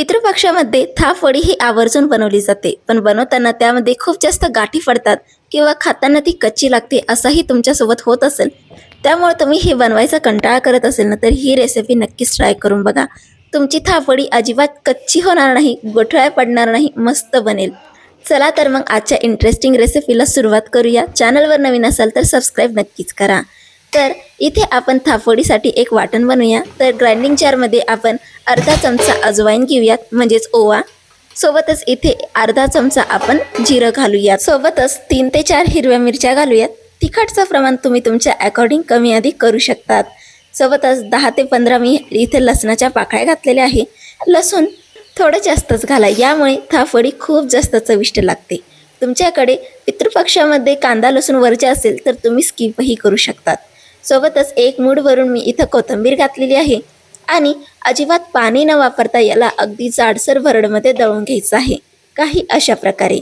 पितृपक्षामध्ये थापवडी ही आवर्जून बनवली जाते. पण बनवताना त्यामध्ये खूप जास्त गाठी पडतात किंवा खाताना ती कच्ची लागते असाही तुमच्यासोबत होत असेल. त्यामुळे तुम्ही हे बनवायचा कंटाळा करत असेल ना तर ही रेसिपी नक्कीच ट्राय करून बघा. तुमची थापवडी अजिबात कच्ची होणार नाही गोठळ्या पडणार नाही मस्त बनेल. चला तर मग आजच्या इंटरेस्टिंग रेसिपीला सुरुवात करूया. चॅनलवर नवीन असाल तर सबस्क्राईब नक्कीच करा. तर इथे आपण थापवडीसाठी एक वाटण बनवूया. तर ग्राइंडिंग जारमध्ये आपण अर्धा चमचा अजवाईन घेऊयात म्हणजेच ओवा. सोबतच इथे अर्धा चमचा आपण जिरं घालूयात. सोबतच तीन ते चार हिरव्या मिरच्या घालूयात. तिखटचं प्रमाण तुम्ही तुमच्या अकॉर्डिंग कमी अधिक करू शकतात. सोबतच दहा ते पंधरा मी इथे लसणाच्या पाकळ्या घातलेल्या आहे. लसूण थोडं जास्तच घाला यामुळे थापवडी खूप जास्त चविष्ट लागते. तुमच्याकडे पितृपक्षामध्ये कांदा लसूण वरचे असेल तर तुम्ही स्किपही करू शकतात. सोबतच एक मूडवरून मी इथं कोथिंबीर घातलेली आहे आणि अजिबात पाणी न वापरता याला अगदी जाडसर भरडमध्ये दळून घ्यायचं आहे. काही अशा प्रकारे.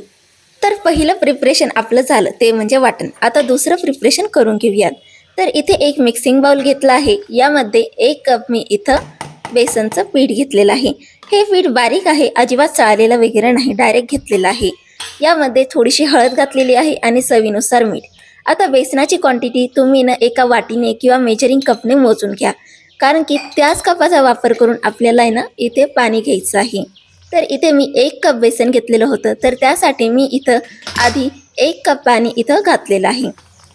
तर पहिलं प्रिपरेशन आपलं झालं ते म्हणजे वाटण. आता दुसरं प्रिपरेशन करून घेऊयात. तर इथे एक मिक्सिंग बाउल घेतला आहे. यामध्ये एक कप मी इथं बेसनचं पीठ घेतलेलं आहे. हे पीठ बारीक आहे अजिबात चाळलेलं वगैरे नाही डायरेक्ट घेतलेलं आहे. यामध्ये थोडीशी हळद घातलेली आहे आणि चवीनुसार मीठ. आता बेसनाची क्वांटिटी तुम्ही ना एका वाटीने किंवा मेजरिंग कपने मोजून घ्या. कारण की त्याच कपाचा वापर करून आपल्याला आहे ना इथे पाणी घ्यायचं आहे. तर इथे मी एक कप बेसन घेतलेलं होतं. तर त्यासाठी मी इथं आधी एक कप पाणी इथं घातलेलं आहे.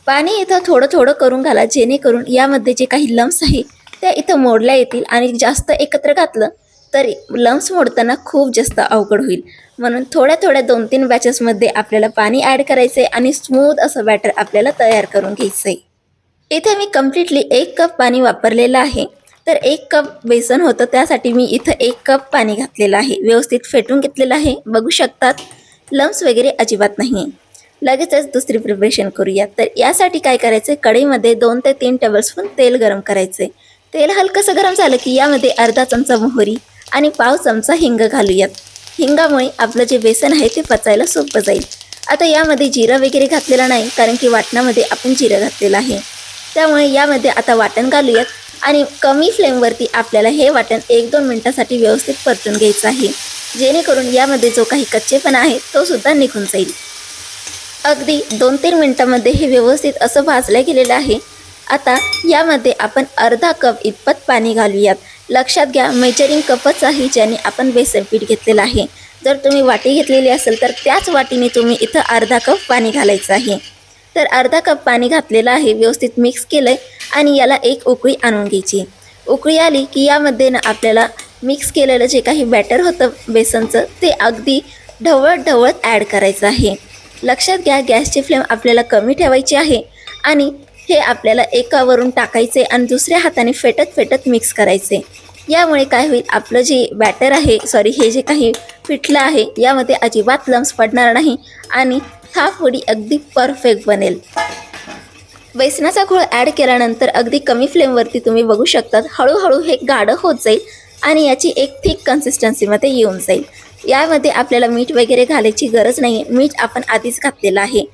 पाणी इथं थोडं थोडं करून घाला जेणेकरून यामध्ये जे काही लम्स आहे त्या इथं मोडल्या येतील आणि जास्त एकत्र घातलं तरी लम्स मोडताना खूप जास्त अवघड होईल. म्हणून थोड्या थोड्या दोन तीन बॅचेसमध्ये आपल्याला पाणी ॲड करायचं आहे आणि स्मूथ असं बॅटर आपल्याला तयार करून घ्यायचं आहे इथे मी कम्प्लिटली एक कप पाणी वापरलेलं आहे. तर एक कप बेसन होतं त्यासाठी मी इथं एक कप पाणी घातलेलं आहे. व्यवस्थित फेटून घेतलेलं आहे. बघू शकतात लम्स वगैरे अजिबात नाही आहे लगेचच दुसरी प्रिपरेशन करूया. तर यासाठी काय करायचं कढईमध्ये दोन ते तीन टेबलस्पून तेल गरम करायचं तेल हलकंसं गरम झालं की यामध्ये अर्धा चमचा मोहरी आणि पाव चमचा हिंग घालूयात. हिंगामुळे आपलं जे बेसन आहे ते पचायला सोपं जाईल. आता यामध्ये जिरं वगैरे घातलेलं नाही कारण की वाटणामध्ये आपण जिरं घातलेलं आहे. त्यामुळे यामध्ये आता वाटण घालूयात आणि कमी फ्लेमवरती आपल्याला हे वाटण एक दोन मिनटासाठी व्यवस्थित परतून घ्यायचं आहे. जेणेकरून यामध्ये जो काही कच्चेपणा आहे तो सुद्धा निघून जाईल. अगदी दोन तीन मिनटामध्ये हे व्यवस्थित असं भाजलं गेलेलं आहे. आता यामध्ये आपण अर्धा कप इतपत पाणी घालूयात. लक्षात घ्या मेजरिंग कपच आहे ज्याने आपण बेसन पीठ घेतलेलं आहे. जर तुम्ही वाटी घेतलेली असेल तर त्याच वाटीने तुम्ही इथं अर्धा कप पाणी घालायचं आहे. तर अर्धा कप पाणी घातलेलं आहे व्यवस्थित मिक्स केलं आहे आणि याला एक उकळी आणून घ्यायची. उकळी आली की यामध्ये ना आपल्याला मिक्स केलेलं जे काही बॅटर होतं बेसनचं ते अगदी ढवळत ढवळत ॲड करायचं आहे. लक्षात घ्या गॅसची फ्लेम आपल्याला कमी ठेवायची आहे आणि हे आपल्याला एकावरून टाकायचे आणि दुसऱ्या हाताने फेटत फेटत मिक्स करायचे. यामुळे काय होईल? आपलं जे बॅटर आहे सॉरी हे जे काही पिठलं आहे यामध्ये अजिबात लम्स पडणार नाही आणि थापवडी अगदी परफेक्ट बनेल. बेसनाचा घोळ ॲड केल्यानंतर अगदी कमी फ्लेमवरती तुम्ही बघू शकतात. हळूहळू हे गाढं होत जाईल आणि याची एक थिक कन्सिस्टन्सीमध्ये येऊन जाईल. यामध्ये आपल्याला मीठ वगैरे घालायची गरज नाही आहे मीठ आपण आधीच घातलेलं आहे.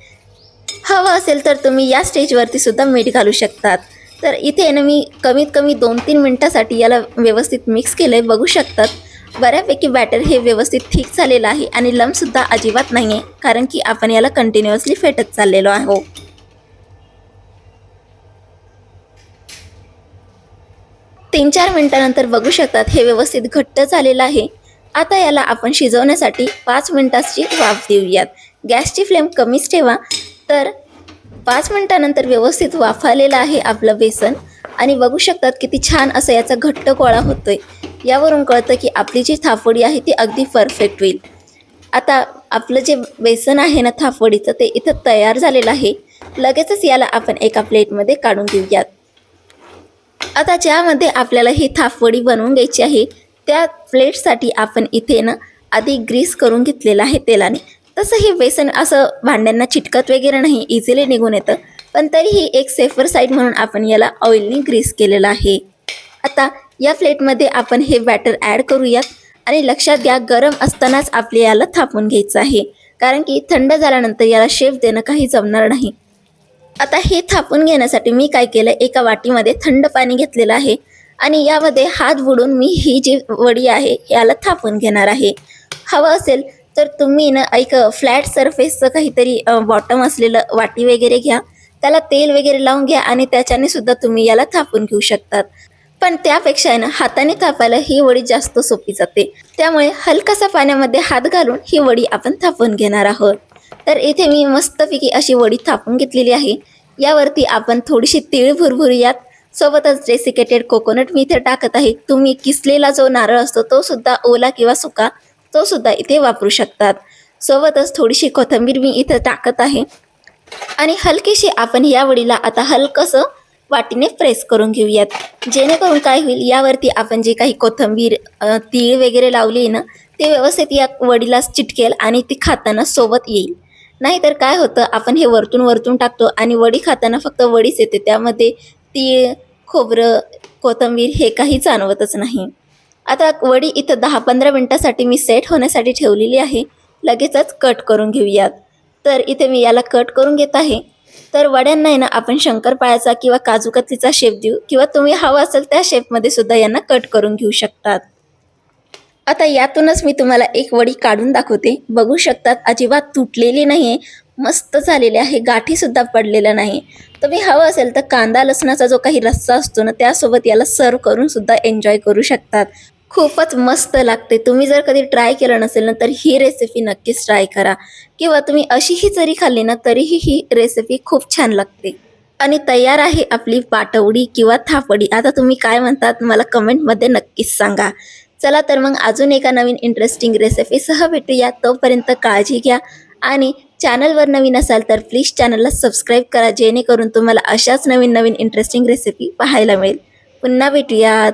हवं असेल तर तुम्ही या स्टेजवरती सुद्धा मीठ घालू शकतात. तर इथे ना मी कमीत कमी दोन तीन मिनटासाठी याला व्यवस्थित मिक्स केलं आहे बघू शकतात. बऱ्यापैकी बॅटर हे व्यवस्थित ठीक झालेलं आहे आणि लमसुद्धा अजिबात नाही आहे कारण की आपण याला कंटिन्युअसली फेटत चाललेलो आहो तीन चार मिनटानंतर बघू शकतात हे व्यवस्थित घट्ट झालेलं आहे. आता याला आपण शिजवण्यासाठी पाच मिनटाची वाफ देऊयात. गॅसची फ्लेम कमीच ठेवा. तर पाच मिनिटानंतर व्यवस्थित वाफालेलं आहे आपलं बेसन. आणि बघू शकतात किती छान असं याचा घट्ट गोळा होतोय. यावरून कळतं की आपली जी थापवडी आहे ती अगदी परफेक्ट होईल. आता आपलं जे बेसन आहे ना थापवडीचं ते इथं तयार झालेलं आहे. लगेचच याला आपण एका प्लेटमध्ये काढून देऊयात आता ज्यामध्ये आपल्याला ही थापवडी बनवून घ्यायची आहे त्या प्लेटसाठी आपण इथे ना आधी ग्रीस करून घेतलेलं आहे तेलाने. तसं हे बेसन असं भांड्यांना चिटकत वगैरे नाही इझिली निघून येतं. पण तरीही एक सेफर साईड म्हणून आपण याला ऑइलनी ग्रीस केलेलं आहे. आता या प्लेटमध्ये आपण हे बॅटर ॲड करूयात आणि लक्षात घ्या गरम असतानाच आपले याला थापून घ्यायचं आहे. कारण की थंड झाल्यानंतर याला शेप देणं काही जमणार नाही. आता हे थापून घेण्यासाठी मी काय केलं एका वाटीमध्ये थंड पाणी घेतलेलं आहे आणि यामध्ये हात बुडून मी ही जी वडी आहे याला थापून घेणार आहे. हवं असेल तर तुम्ही ना एक फ्लॅट सरफेसचं काहीतरी बॉटम असलेलं वाटी वगैरे घ्या. त्याला तेल वगैरे लावून घ्या आणि त्याच्याने सुद्धा तुम्ही याला थापून घेऊ शकतात. पण त्यापेक्षा आहे ना हाताने थापायला ही वडी जास्त सोपी जाते. त्यामुळे हलकासा पाण्यामध्ये हात घालून ही वडी आपण थापून घेणार आहोत. तर इथे मी मस्तपैकी अशी वडी थापून घेतलेली आहे. यावरती आपण थोडीशी तीळ भुरभुरूयात. सोबतच डेसिकेटेड कोकोनट मी इथे टाकत आहे. तुम्ही किसलेला जो नारळ असतो तो सुद्धा ओला किंवा सुका. तो सुद्धा इथे वापरू शकतात. सोबतच थोडीशी कोथिंबीर मी इथं टाकत आहे. आणि हलकीशी आपण या वडीला आता हलकंसं वाटीने प्रेस करून घेऊयात. जेणेकरून काय होईल यावरती आपण जे काही कोथिंबीर तीळ वगैरे लावली आहे ना ते व्यवस्थित या वडीला चिटकेल आणि ती खाताना सोबत येईल. नाहीतर काय होतं आपण हे वरतून वरतून टाकतो आणि वडी खाताना फक्त वडीच येते. त्यामध्ये तीळ खोबरं कोथिंबीर हे काही जाणवतच नाही. आता वडी इथं दहा पंधरा मिनटासाठी मी सेट होण्यासाठी ठेवलेली आहे. लगेचच कट करून घेऊयात. तर इथे मी याला कट करून घेत आहे. तर वड्यांना आहे ना आपण शंकरपाळ्याचा किंवा काजू कतलीचा शेप देऊ किंवा तुम्ही हवा असेल त्या शेपमध्ये सुद्धा यांना कट करून घेऊ शकतात. आता यातूनच मी तुम्हाला एक वडी काढून दाखवते. बघू शकतात अजिबात तुटलेली नाही आहे मस्त झालेले आहे. गाठीसुद्धा पडलेलं नाही. तुम्ही हवं असेल तर कांदा लसणाचा जो काही रस्सा असतो ना त्यासोबत याला सर्व करून सुद्धा एन्जॉय करू शकतात. खूपच मस्त लागते. तुम्ही जर कधी ट्राय केलं नसेल ना तर ही रेसिपी नक्कीच ट्राय करा. किंवा तुम्ही अशीही जरी खाल्ली ना तरीही ही रेसिपी खूप छान लागते. आणि तयार आहे आपली पाटवडी किंवा थापडी. आता तुम्ही काय म्हणतात मला कमेंटमध्ये नक्कीच सांगा. चला तर मग अजून एका नवीन इंटरेस्टिंग रेसिपीसह भेटूया. तोपर्यंत काळजी घ्या. आणि चॅनलवर नवीन असाल तर प्लीज चॅनलला सबस्क्राईब करा जेणेकरून तुम्हाला अशाच नवीन नवीन इंटरेस्टिंग रेसिपी पाहायला मिळेल. पुन्हा भेटूयात.